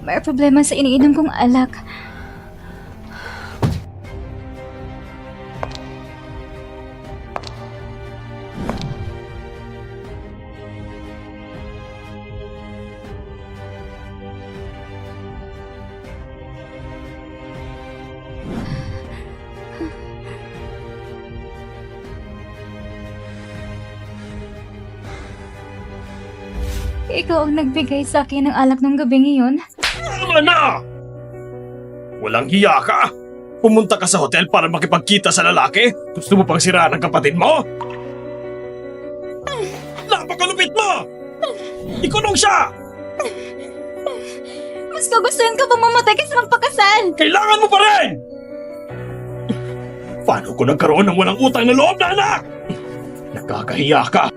may problema sa iniinom kong alak. Ikaw ang nagbigay sa akin ng alak nung gabi ngayon. Tama na! Walang hiya ka! Pumunta ka sa hotel para makipagkita sa lalaki? Gusto mo pang siraan ang kapatid mo? Napakalupit mo! Ikulong siya! Mas kagustuhan ka bang mamatay kaysa magpakasal? Kailangan mo pa rin! Paano ko nagkaroon ng walang utang na loob na anak? Nakakahiya ka!